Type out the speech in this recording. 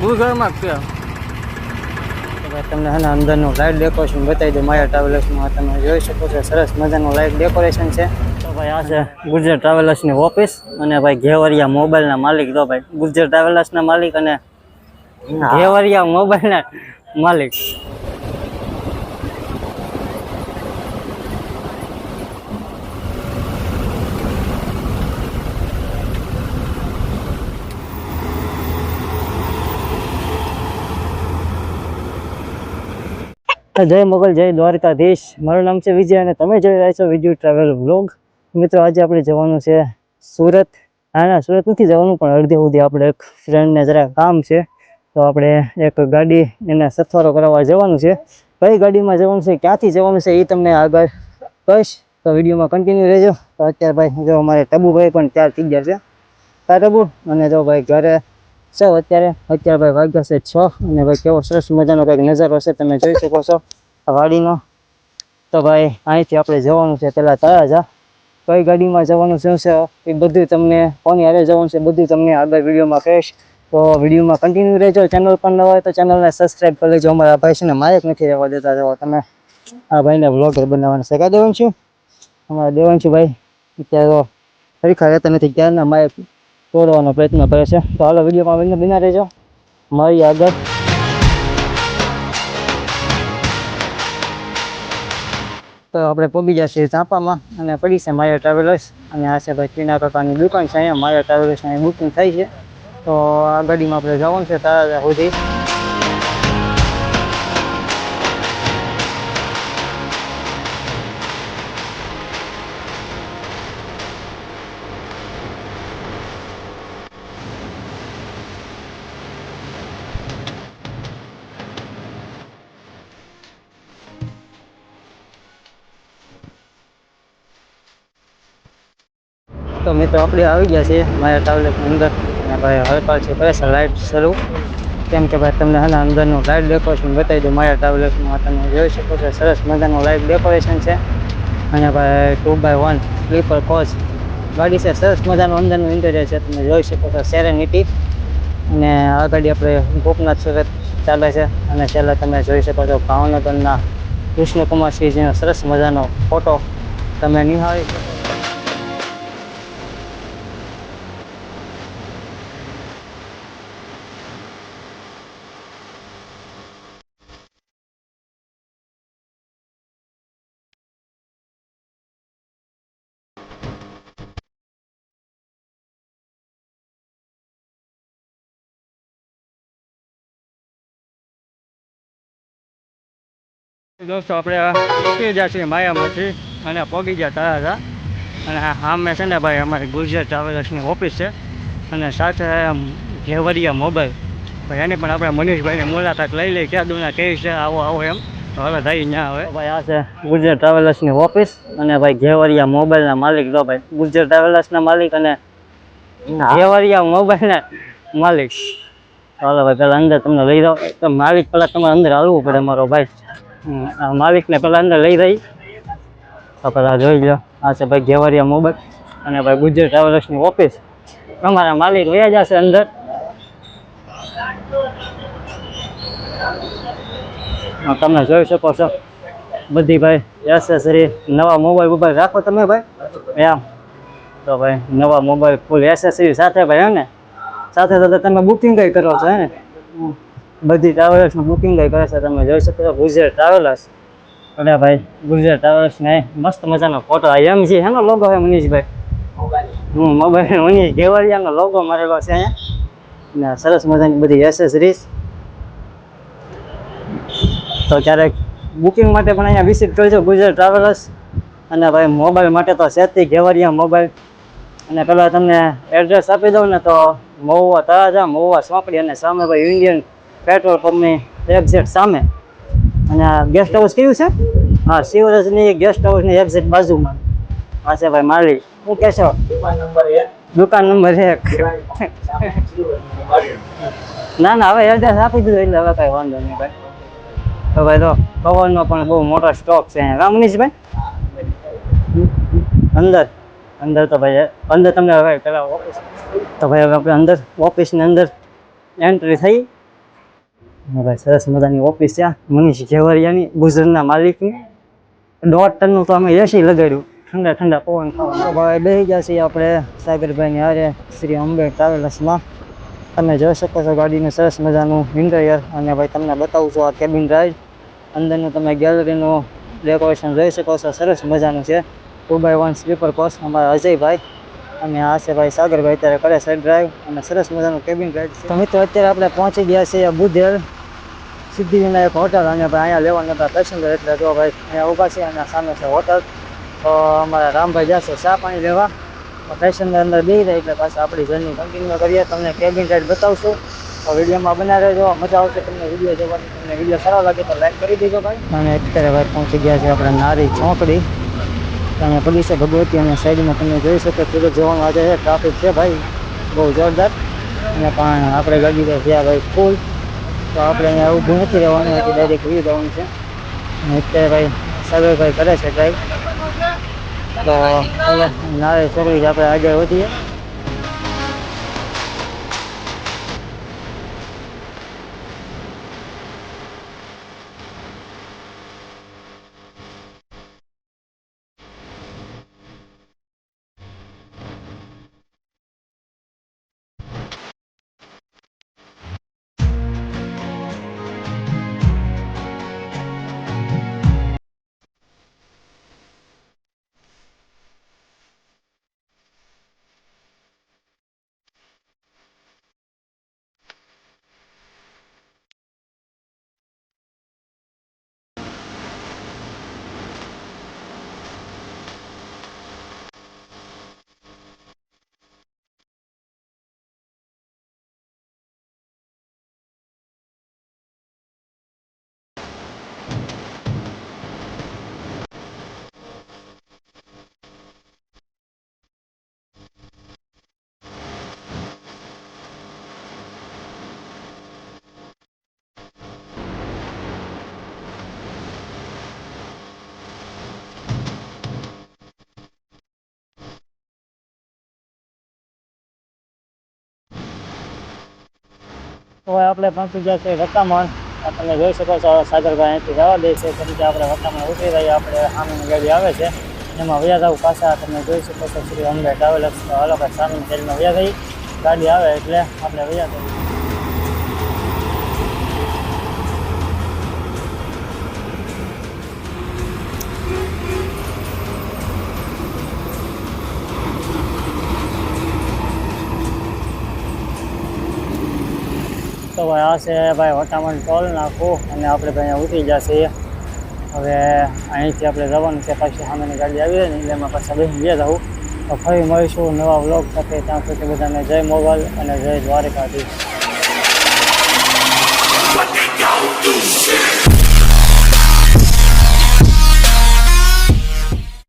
ભૂગળમાં જ છે ભાઈ તમને હે ને અંદરનું લાઇટ ડેકોરેશન બતાવી દઉં માયા ટ્રાવેલર્સમાં તમે જોઈ શકો છો સરસ મજાનું લાઇટ ડેકોરેશન છે. તો ભાઈ આ છે ગુર્જર ટ્રાવેલર્સની ઓફિસ અને ભાઈ ઘેવરિયા મોબાઈલના માલિક. તો ભાઈ ગુર્જર ટ્રાવેલર્સના માલિક અને ઘેવરિયા મોબાઈલના માલિક. જય મોગલ, જય દ્વારકાધીશ. મારું નામ છે વિજય અને તમે જોઈ રહ્યા છો વિજય ટ્રાવેલ બ્લોગ મિત્રો, આજે આપણે જવાનું છે સુરત. હા, ના, સુરત નથી જવાનું, પણ અડધે સુધી આપણે એક ફ્રેન્ડને જરા કામ છે. તો આપણે એક ગાડી એને સથવારો કરાવવા જવાનું છે. કઈ ગાડીમાં જવાનું છે, ક્યાંથી જવાનું છે એ તમને આગળ કહીશ. તો વિડીયોમાં કન્ટિન્યુ રહેજો. તો અત્યારે ભાઈ, જો અમારે ટબુભાઈ પણ ત્યાં થઈ ગયા છે. તા ટબુ. અને જો ભાઈ, ઘરે સૌ અત્યારે અત્યારે ભાઈ વાગ્યા છે છ અને ભાઈ કેવો સરસ મજાનો કંઈક નજારો છે, તમે જોઈ શકો છો આ વાડીનો. તો ભાઈ અહીંથી આપણે જવાનું છે પહેલાં તળાજા. કઈ ગાડીમાં જવાનું શું છે, એ બધું તમને કોની હારે જવાનું છે બધું તમને આગળ વિડીયોમાં કહીશ. તો વિડીયોમાં કન્ટિન્યુ રહેજો ચેનલ પર ન હોય તો ચેનલને સબસ્ક્રાઈબ કરી લેજો. અમારા ભાઈ છે ને નથી રહેવા દેતા, જો તમે આ ભાઈને બ્લોગર બનાવવાનું દેવાનું છું અમારા છું ભાઈ અત્યારે તો હરીખા રહેતા નથી, ક્યારના માયક? તોડવાનો પ્રયત્ન કરે છે. તો હાલો વિડીયોમાં બંને બિના રહેજો. મારી આગળ. તો આપણે પગી જશે ચાંપામાં અને પડી છે માયા ટ્રાવેલર્સ અને આ છે ભાઈ ત્રીના કાકાની દુકાન છે અહીંયા. માયા ટ્રાવેલર્સ અહીં બુકિંગ થાય છે. તો આ ગાડીમાં આપણે જવાનું છે તારા સુધી. તો મિત્રો આપણે આવી ગયા છીએ મારા ટાવલેટની અંદર. અને ભાઈ હરપાલ છે કરે છે લાઇટ શરૂ. કેમ કે ભાઈ તમને હાલ અંદરનું લાઇટ ડેકોરેશન બતાવી દઉં. મારા ટાવલેટમાં તમે જોઈ શકો છો, સરસ મજાનું લાઇટ ડેકોરેશન છે. અને ભાઈ two by one sleeper coach ગાડી છે. સરસ મજાનું અંદરનું ઇન્ટેરિયર છે. તમે જોઈ શકો છો સેરેનિટી અને આ ગાડી આપણે ગોપનાથ સુરત ચાલે છે. અને છેલ્લે તમે જોઈ શકો છો ભાવનગરના કૃષ્ણકુમારસિંહજીનો સરસ મજાનો ફોટો તમે નિહાળી શકો દોસ્તો, આપણે ગયા છીએ માયામાંથી, અને પગી ગયા હતા અને સામે છે ને ભાઈ, અમારી ગુજરાત ટ્રાવેલર્સની ઓફિસ છે. અને સાથે ઘેવરિયા મોબાઈલ. ભાઈ, એની પણ આપણે મનીષભાઈને મુલાકાત લઈ લઈ, ક્યાં દુના કેવી છે, આવો આવો એમ. તો હવે થઈ ના આવે ભાઈ, આ છે ગુજરાત ટ્રાવેલર્સની ઓફિસ. અને ભાઈ ઘેવરિયા મોબાઈલના માલિક તો ભાઈ. ગુજરાત ટ્રાવેલર્સના માલિક અને ઘેવરિયા મોબાઈલના માલિક. ચાલો ભાઈ પેલા અંદર તમને લઈ જાઓ. તો માલિક પેલા તમારે અંદર આવવું પડે, મારો ભાઈ. માલિકને પેલા અંદર લઈ રહી. તો પેલા જોઈ લો આ છે ભાઈ ઘેવરિયા મોબાઈલ અને ભાઈ ગુજરાત ટ્રાવેલર્સની ઓફિસ તમારા માલિક વયા જશે અંદર. તમે જોઈ શકો છો. બધી ભાઈ એસેસરી નવા મોબાઈલ મોબાઈલ રાખો તમે ભાઈ. એમ. તો ભાઈ નવા મોબાઈલ ફૂલ એસેસરી સાથે ભાઈ, હે ને? સાથે સાથે તમે બુકિંગ કઈ કરો છો, હે ને. બધી ટ્રાવેલર્સનું બુકિંગ કરે છે. તમે જોઈ શકો છો ગુજરાત ટ્રાવેલર્સ અને ભાઈ ગુજરાત ટ્રાવેલ્સને મસ્ત મજાનો ફોટો આ એમ છે એનો લોગો હે મનીષભાઈ? હું મોબાઈલ મનીષ ઘેવાડિયાનો લોગો મારેલો છે અહીંયા. ને સરસ મજાની બધી એસેસરીઝ તો ક્યારેક બુકિંગ માટે પણ અહીંયા વિઝિટ કરજો ગુજરાત ટ્રાવેલર્સ અને ભાઈ મોબાઈલ માટે તો સેતી ઘેવરિયા મોબાઈલ અને પેલા તમને એડ્રેસ આપી દઉં ને તો મહુવા તળાજા, મહુવા સોંપડી અને સામે ભાઈ ઇન્ડિયન પેટ્રોલ પંપની એક્ઝેક્ટ સામે. અને આ ગેસ્ટ હાઉસ કયું છે? હા, શિવરાજની ગેસ્ટ હાઉસની એક્ઝેટ બાજુમાં. હા ભાઈ માલી શું કહેશો દુકાન નંબર એક. ના ના, હવે એડ્રેસ આપી દીધું, એટલે હવે કાંઈ વાંધો નહીં ભાઈ. તો ભાઈ, તો પવનનો પણ બહુ મોટો સ્ટોક છે અહીંયા. મનીષભાઈ? અંદર. અંદર તો ભાઈ, અંદર તમને હવે પેલા ઓફિસ તો ભાઈ, હવે આપણે અંદર ઓફિસની અંદર એન્ટ્રી થઈ. હા ભાઈ, સરસ મજાની ઓફિસ છે મનીષ ઘેવરિયાની માલિક માલિકની. દોઢ ટનનું તો અમે એસી લગાડ્યું. ઠંડા ઠંડા પવન ખાવા ભાઈ બેસી ગયા છીએ આપણે સાગરભાઈની હારે, શ્રી અંબે ટ્રાવેલર્સમાં. તમે જોઈ શકો છો ગાડીનું સરસ મજાનું ઇન્ટિરિયર અને ભાઈ, તમને બતાવું છું આ કેબિન ડ્રાઈવ અંદરનું તમે ગેલેરીનું ડેકોરેશન જોઈ શકો છો. સરસ મજાનું છે. Two by one sleeper coach અમારા અજયભાઈ. અને આ છે ભાઈ સાગરભાઈ, અત્યારે કરે છે ડ્રાઈવ અને સરસ મજાનું કેબિન છે. તો મિત્રો, અત્યારે આપણે પહોંચી ગયા છીએ બુધેલ સિદ્ધિવિનાયક હોટલ અને ભાઈ અહીંયા લેવાના હતા પેસેન્જર એટલે જો ભાઈ અહીંયા ઊભા છે અને સામે છે હોટલ તો અમારા રામભાઈ જશે ચા પાણી લેવા પેસેન્જર અંદર બેસી જાય એટલે પાછા આપણી જર્ની કન્ટિન્યુ કરીએ તમને કેબિન રાઈડ બતાવશું તો વિડીયોમાં બના રહેજો મજા આવશે તમને વીડિયો જોવાની તમને વીડિયો સારો લાગે તો લાઈક કરી દેજો ભાઈ અને અત્યારે ભાઈ પહોંચી ગયા છે આપણે નારી ચોકડી તમે પડી છે ભગવતી અને સાઈડમાં તમે જોઈ શકો સુરત જવાનું આજે ટ્રાફિક છે ભાઈ બહુ જોરદાર અને પણ આપણે ગાડી તો છે ભાઈ ફૂલ તો આપણે અહીંયા ઊભું નથી રહેવાનું અહીંથી ડાયરેક્ટ વી જવાનું છે. અત્યારે ભાઈ સાગરભાઈ કરે છે ડ્રાઈવ તો નારે છોકરી આપણે આગળ વધીએ. તો આપણે પહોંચી ગયા છે આ તમે જોઈ શકો છો સાગરભાઈ અહીંથી જવા દે છે. તરીકે આપણે રતામણ ઉતરી રહ્યા આપણે સામેની ગાડી આવે છે. એમાં વ્યાજ પાછા, તમે જોઈ શકો છો, શ્રી અંબે ટ્રાવેલર્સ તો હાલો ભાઈ, સામેની ગાડીમાં વ્યાજ ગાડી આવે એટલે આપણે વ્યાજ આવી આ ભાઈ વટામણ ટોલ નાખું અને આપણે ભાઈ અહીંયા ઉતરી જશે. હવે અહીંથી આપણે જવાનું છે, પછી સામેની ગાડી આવી જાય ને, એટલે એમાં પાછા બેસી ગયા જવું તો ફરી મળીશું નવા વ્લોગ સાથે. ત્યાં સુધી બધાને જય મોગલ અને જય દ્વારકાધીશ.